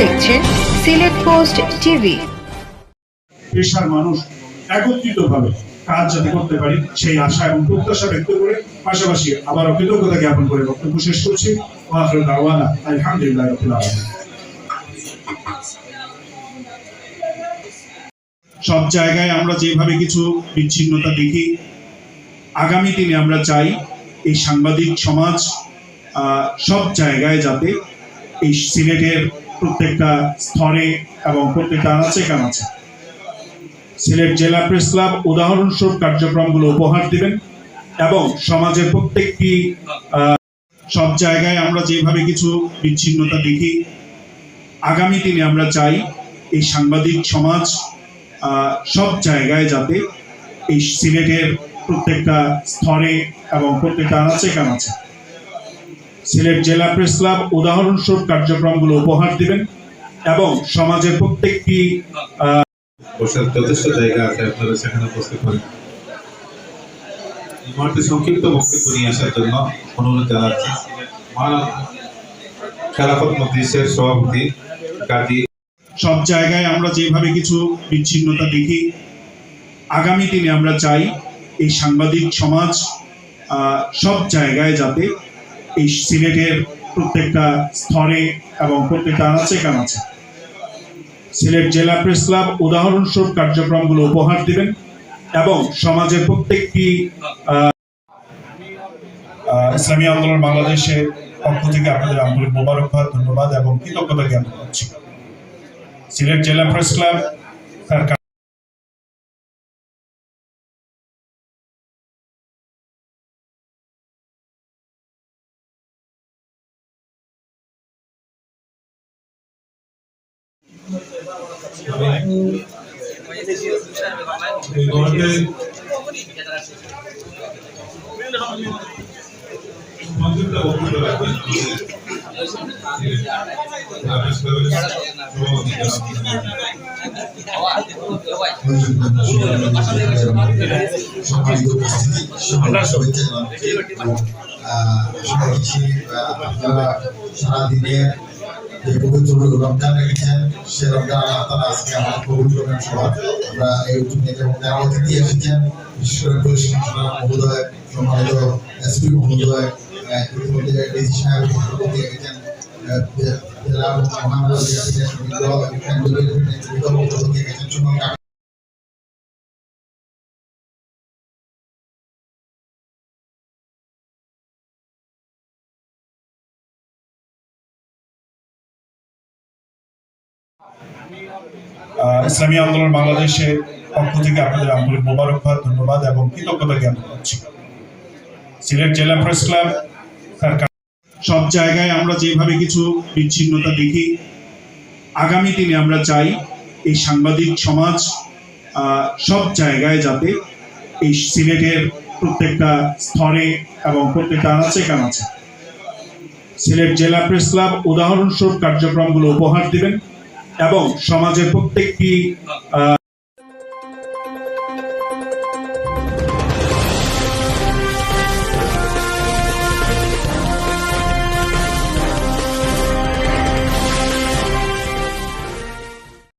দেখছেন Sylhet post TV. পেশার মানুষ একত্রিতভাবে কাজ যাতে করতে পারি, সেই আশা এবং প্রত্যাশা ব্যক্ত করে পাশাপাশি কৃতজ্ঞতা জ্ঞাপন করে বক্তব্য শেষ করছি। আলহামদুলিল্লাহ সব জায়গায় আমরা যেভাবে কিছু বিচ্ছিন্নতা দেখি, আগামী দিনে আমরা চাই এই সাংবাদিক সমাজ সব জায়গায় যাতে এই সিলেটের প্রত্যেকটা স্তরে এবং প্রত্যেকটা আনাচে কানাচে। সিলেট জেলা প্রেস ক্লাব উদাহরণস্বরূপ কার্যক্রমগুলো উপহার দিবেন এবং সমাজের প্রত্যেকটি সব জায়গায় আমরা যেভাবে কিছু বিচ্ছিন্নতা দেখি, আগামী দিনে আমরা চাই এই সাংবাদিক সমাজ সব জায়গায় যাতে এই সিলেটের প্রত্যেকটা স্তরে এবং প্রত্যেকটা আনাচে কানাচে সিলেট জেলা প্রেস ক্লাব উদাহরণস্বরূপ কার্যক্রমগুলো উপহার দিবেন এবং সমাজের প্রত্যেকটি যথেষ্ট জায়গা আছে আপনারা সেখানে বসতে পারেন এই মুহূর্তে সংক্ষিপ্ত বক্তব্য নিয়ে আসার জন্য অনুরোধ জানাচ্ছি। খেলাফত মজলিসের সভাপতি কাজী সব জায়গায় আমরা যেভাবে কিছু বিচ্ছিন্নতা দেখি আগামী দিনে আমরা চাই এই সাংবাদিক সমাজ আহ, সব জায়গায় যাতে এই সিলেটের প্রত্যেকটা স্তরে এবং প্রত্যেকটা আনাচে কানাচে। সিলেট জেলা প্রেস ক্লাব উদাহরণস্বরূপ কার্যক্রমগুলো উপহার দিবেন এবং সমাজের প্রত্যেকটি ইসলামী আন্দোলন বাংলাদেশের পক্ষ থেকে আপনাদের আন্তরিক মোবারকবাদ ধন্যবাদ এবং কৃতজ্ঞতা জ্ঞাপন করছি। সিলেট জেলা প্রেস ক্লাব তার সারাদিনের যে পবিত্র রমজান রেখেছেন সে রমজান আল্লাহ আজকে আমাদের পবিত্র সবার আমরা এই উদ্যোগে এবং যারা অতিথি এসেছেন বিশেষ করে মহোদয় সম্মানিত এসপি মহোদয় ইতিমধ্যে ডিসি সাহেব উপস্থিত এসেছেন জেলা মহানগর এসেছেন বিজ্ঞ কেন্দ্রীয় বিজ্ঞ এসেছেন ইসলামী আন্দোলন বাংলাদেশের পক্ষ থেকে আপনাদের আন্তরিক মোবারকবাদ, ধন্যবাদ এবং কৃতজ্ঞতা জ্ঞাপন করছি। সিলেট জেলা প্রেস ক্লাব সব জায়গায় আমরা যেভাবে কিছু বিচ্ছিন্নতা দেখি, আগামী দিনে আমরা চাই এই সাংবাদিক সমাজ সব জায়গায় যাতে এই সিলেটের প্রত্যেকটা স্তরে এবং প্রত্যেকটা আনাচে কানাচে। সিলেট জেলা প্রেস ক্লাব উদাহরণস্বরূপ কার্যক্রমগুলো উপহার দিবেন। এবং সমাজের প্রত্যেকটি